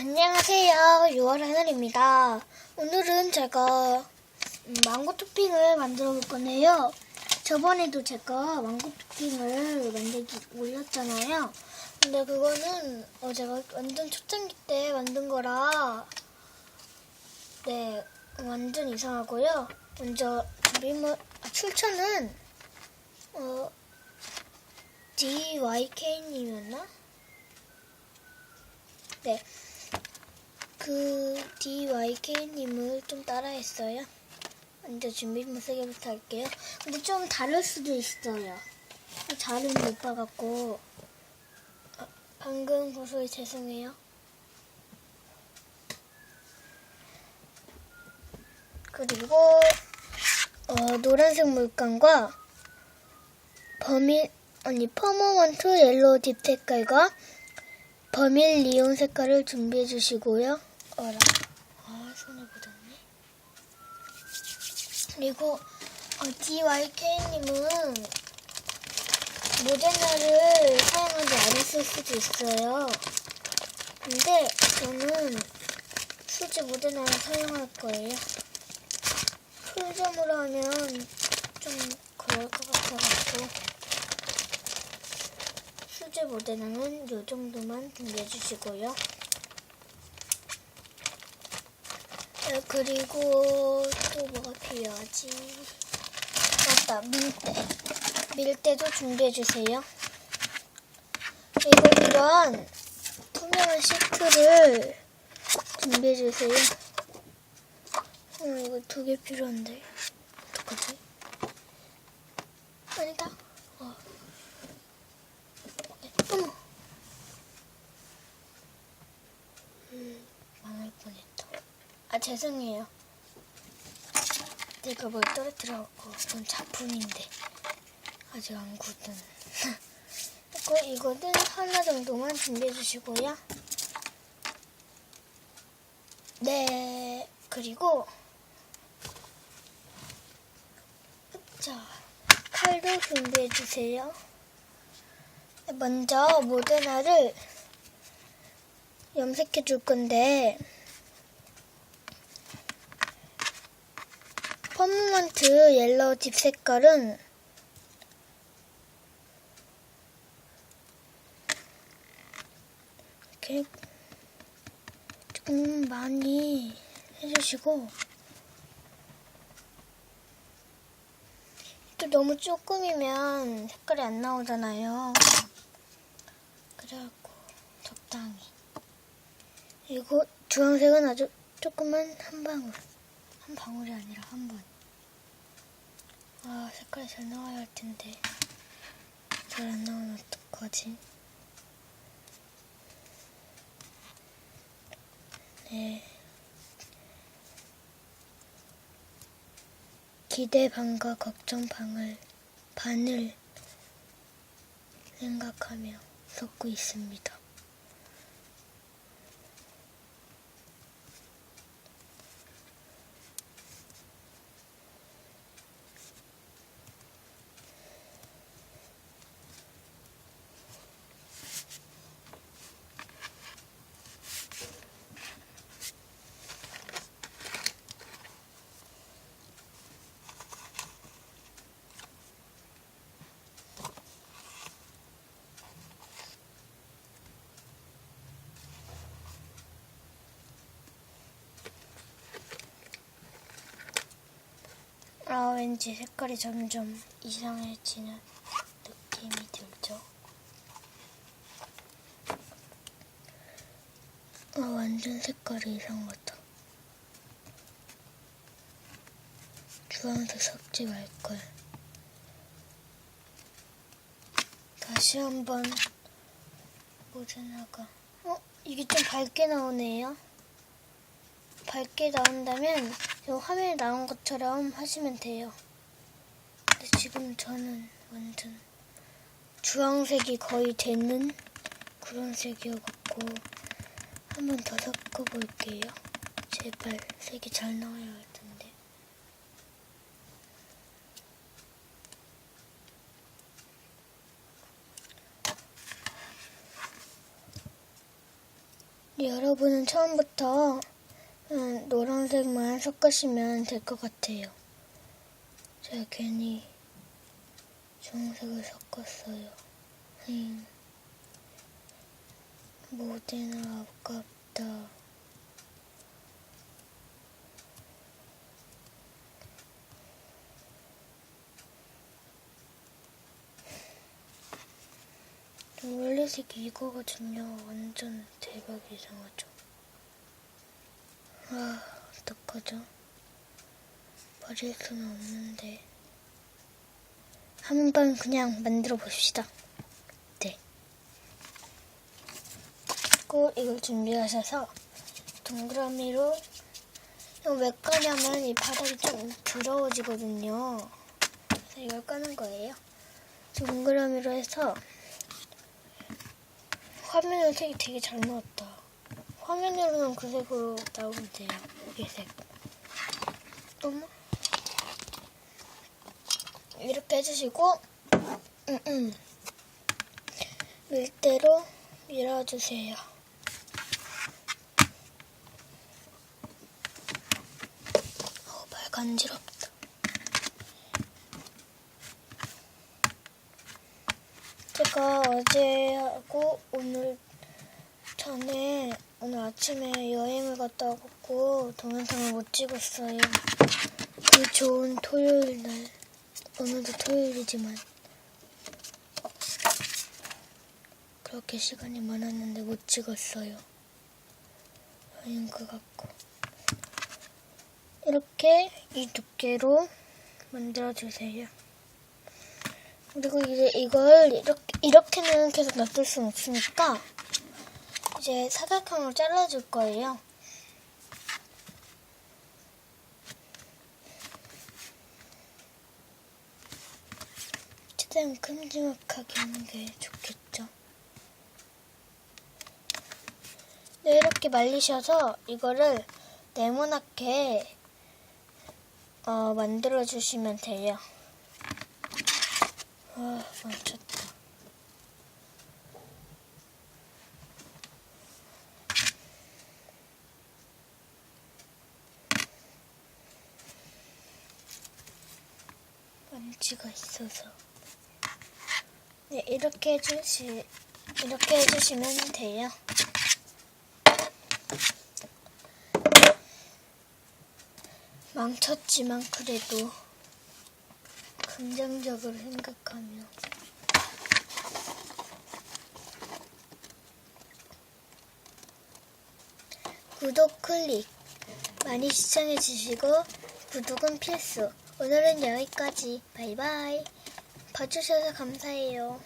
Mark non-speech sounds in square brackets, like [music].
안녕하세요. 6월 하늘입니다. 오늘은 제가 음, 망고 토핑을 만들어 볼 건데요. 저번에도 제가 망고 토핑을 만들기 올렸잖아요. 근데 그거는 어, 제가 완전 초창기 때 만든 거라 네 완전 이상하고요. 먼저 미모 아, 출처는 어 DYK님이었나? 네. 그 DYK님을 좀 따라했어요. 먼저 준비 좀 세게부터 할게요. 근데 좀 다를 수도 있어요. 잘은 못 봐갖고 아, 방금 그 소리 죄송해요. 그리고 어, 노란색 물감과 범일 아니 퍼머먼트 옐로우 딥 색깔과 버밀 리온 색깔을 준비해 주시고요. 어라. 아, 손에 묻었네. 그리고 어, DYK님은 모데나를 사용하지 않았을 수도 있어요. 근데 저는 수지 모데나를 사용할 거예요. 풀점으로 하면 좀 그럴 것 같아가지고 수제 모델은 이 정도만 준비해주시고요. 네, 그리고 또 뭐가 필요하지? 맞다, 밀대. 밀대도 준비해주세요. 그리고 이런 투명한 시트를 준비해주세요. 어, 이거 두 개 필요한데. 어떡하지? 아니다. 어. 어머. 음, 망할 뻔했다. 아, 죄송해요. 내가 뭘 떨어뜨려갖고, 그건 작품인데. 아직 안 굳은. [laughs] 그리고 이거는 하나 정도만 준비해 주시고요. 네, 그리고, 자, 칼도 준비해 주세요. 먼저 모데나를 염색해 줄 건데 퍼머먼트 옐로우 딥 색깔은 이렇게 조금 많이 해주시고 또 너무 조금이면 색깔이 안 나오잖아요. 그래갖고 적당히. 그리고 주황색은 아주 조금만 한 방울. 한 방울이 아니라 한 번. 아 색깔이 잘 나와야 할 텐데. 잘 안 나오면 어떡하지? 네. 기대 반과 걱정 방을 반을 생각하며 섞고 있습니다. 아, 왠지 색깔이 점점 이상해지는 느낌이 들죠? 아, 완전 색깔이 이상하다. 주황색 섞지 말걸. 다시 한번 모자나가. 어? 이게 좀 밝게 나오네요. 밝게 나온다면 이 화면에 나온 것처럼 하시면 돼요. 근데 지금 저는 완전 주황색이 거의 되는 그런 색이어갖고 한 번 더 섞어볼게요. 제발 색이 잘 나와야 할 텐데. 여러분은 처음부터 음, 노란색만 섞으시면 될 것 같아요. 제가 괜히 주황색을 섞었어요. 음, 모데나 아깝다. 원래색이 이거거든요. 완전 대박 이상하죠. 아, 어떡하죠? 버릴 수는 없는데. 한 번 그냥 만들어 봅시다. 네. 그리고 이걸 준비하셔서 동그라미로 왜 까냐면 이 바닥이 좀 더러워지거든요. 그래서 이걸 까는 거예요. 동그라미로 해서 화면에 색이 되게 잘 나왔다. 화면으로는 그 색으로 나오면 돼요. 이 색. 어머. 이렇게 해주시고, 음, 음. 밀대로 밀어주세요. 어, 말 간지럽다. 제가 어제하고 오늘 전에 오늘 아침에 여행을 갔다 왔고 동영상을 못 찍었어요. 그 좋은 토요일 날 오늘도 토요일이지만 그렇게 시간이 많았는데 못 찍었어요. 여행 그 같고 이렇게 이 두께로 만들어 주세요. 그리고 이제 이걸 이렇게, 이렇게는 계속 놔둘 수는 없으니까 이제 사각형으로 잘라줄 거예요. 최대한 큼지막하게 하는 게 좋겠죠. 네, 이렇게 말리셔서 이거를 네모나게 어, 만들어 주시면 돼요. 아, 멈췄다. 먼지가 있어서. 네, 이렇게 해주시, 이렇게 해주시면 돼요. 망쳤지만 그래도 긍정적으로 생각하며 구독 클릭 많이 시청해 주시고 구독은 필수 오늘은 여기까지. 바이바이. 봐주셔서 감사해요